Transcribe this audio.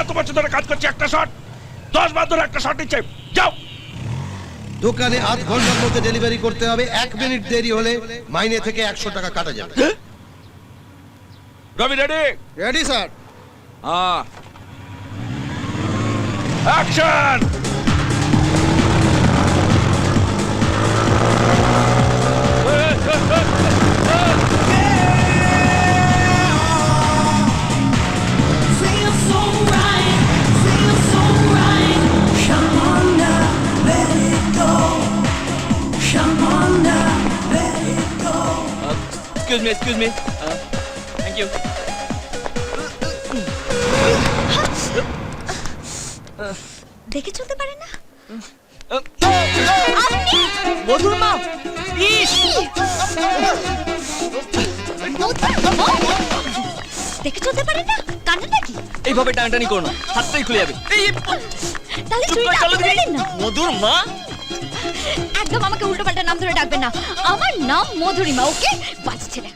এত বছর ধরে কাজ করছি একটা শট দশ বার ধরে একটা শট নিচ্ছে। যাও। দোকানে আধ ঘণ্টার মধ্যে ডেলিভারি করতে হবে। এক মিনিট দেরি হলে মাইনে থেকে একশো টাকা কাটা যাবে। রবি রেডি রেডি স্যার হ্যাঁ। Action excuse me excuse me thank you দেখে চলতে পারে না? মধুর মা ইস দেখে চলতে পারে না? কানে নাকি এইভাবে টানাটানি করো না হাতটাই খুলে যাবে। তাহলে চুরিটা আপনি করে দেখি। দিন না। মধুর মা একদম আমাকে উল্টো নাম ধরে ডাকবেন না। আমার নাম মধুরিমা ওকে? বাজছে একটা